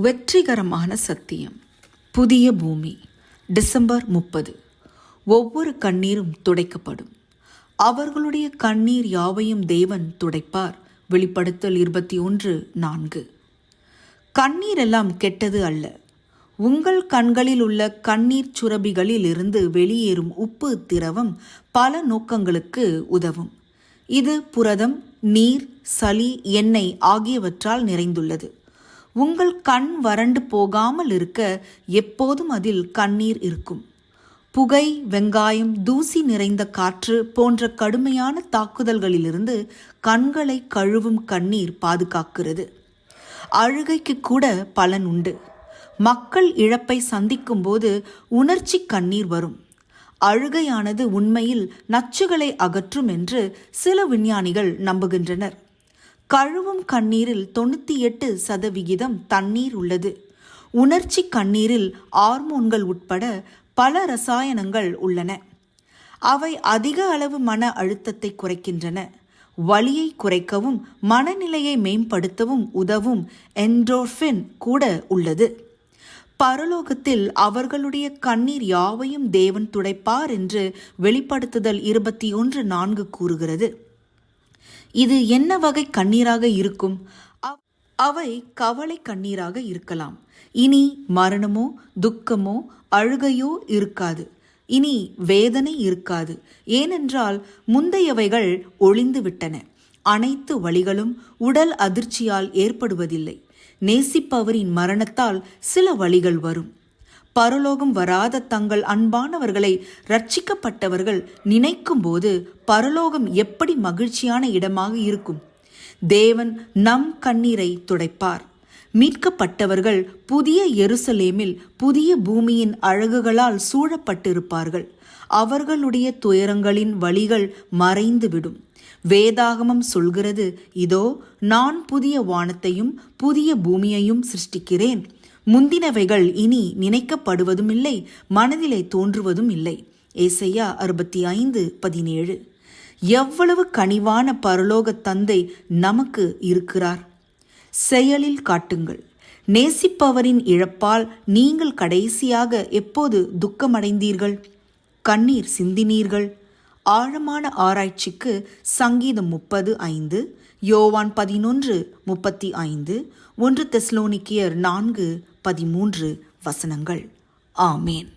வெற்றிகரமான சத்தியம். புதிய பூமி டிசம்பர் முப்பது. ஒவ்வொரு கண்ணீரும் துடைக்கப்படும். அவர்களுடைய கண்ணீர் யாவையும் தேவன் துடைப்பார். வெளிப்படுத்தல் இருபத்தி ஒன்று நான்கு. கண்ணீர் எல்லாம் கெட்டது அல்ல. உங்கள் கண்களில் உள்ள கண்ணீர் சுரபிகளில் இருந்து வெளியேறும் உப்பு திரவம் பல நோக்கங்களுக்கு உதவும். இது புரதம் நீர் சளி எண்ணெய் ஆகியவற்றால் நிறைந்துள்ளது. உங்கள் கண் வறண்டு போகாமல் இருக்க எப்போதும் அதில் கண்ணீர் இருக்கும். புகை வெங்காயம் தூசி நிறைந்த காற்று போன்ற கடுமையான தாக்குதல்களிலிருந்து கண்களை கழுவும் கண்ணீர் பாதுகாக்கிறது. அழுகைக்கு கூட பலன் உண்டு. மக்கள் இழப்பை சந்திக்கும் போது உணர்ச்சி கண்ணீர் வரும். அழுகையானது உண்மையில் நச்சுகளை அகற்றும் என்று சில விஞ்ஞானிகள் நம்புகின்றனர். கழுவும் கண்ணீரில் தொண்ணூற்றி எட்டு சதவிகிதம் தண்ணீர் உள்ளது. உணர்ச்சி கண்ணீரில் ஹார்மோன்கள் உட்பட பல ரசாயனங்கள் உள்ளன. அவை அதிக அளவு மன அழுத்தத்தை குறைக்கின்றன. வலியை குறைக்கவும் மனநிலையை மேம்படுத்தவும் உதவும் என்டோர்ஃபின் கூட உள்ளது. பரலோகத்தில் அவர்களுடைய கண்ணீர் யாவையும் தேவன் துடைப்பார் என்று வெளிப்படுத்துதல் இருபத்தி ஒன்று நான்கு கூறுகிறது. இது என்ன வகை கண்ணீராக இருக்கும்? அவை கவலை கண்ணீராக இருக்கலாம். இனி மரணமோ துக்கமோ அழுகையோ இருக்காது. இனி வேதனை இருக்காது. ஏனென்றால் முந்தையவைகள் ஒளிந்து விட்டன. அனைத்து வழிகளும் உடல் அதிர்ச்சியால் ஏற்படுவதில்லை. நேசிப்பவரின் மரணத்தால் சில வழிகள் வரும். பரலோகம் வராத தங்கள் அன்பானவர்களை ரட்சிக்கப்பட்டவர்கள் நினைக்கும்போது பரலோகம் எப்படி மகிழ்ச்சியான இடமாக இருக்கும்? தேவன் நம் கண்ணீரை துடைப்பார். மீட்கப்பட்டவர்கள் புதிய எருசலேமில் புதிய பூமியின் அழகுகளால் சூழப்பட்டிருப்பார்கள். அவர்களுடைய துயரங்களின் வழிகள் மறைந்துவிடும். வேதாகமம் சொல்கிறது இதோ நான் புதிய வானத்தையும் புதிய பூமியையும் சிருஷ்டிக்கிறேன். முந்தினவைகள் இனி நினைக்கப்படுவதும் இல்லை மனதிலே தோன்றுவதும் இல்லை ஏசையா அறுபத்தி ஐந்து பதினேழு. எவ்வளவு கனிவான பரலோக தந்தை நமக்கு இருக்கிறார். செயலில் காட்டுங்கள். நேசிப்பவரின் இழப்பால் நீங்கள் கடைசியாக எப்போது துக்கமடைந்தீர்கள்? கண்ணீர் சிந்தினீர்கள்? ஆழமான ஆராய்ச்சிக்கு சங்கீதம் முப்பது ஐந்து யோவான் பதினொன்று முப்பத்தி ஐந்து ஒன்று தெஸ்லோனிக்கியர் நான்கு பதிமூன்று வசனங்கள். ஆமேன்.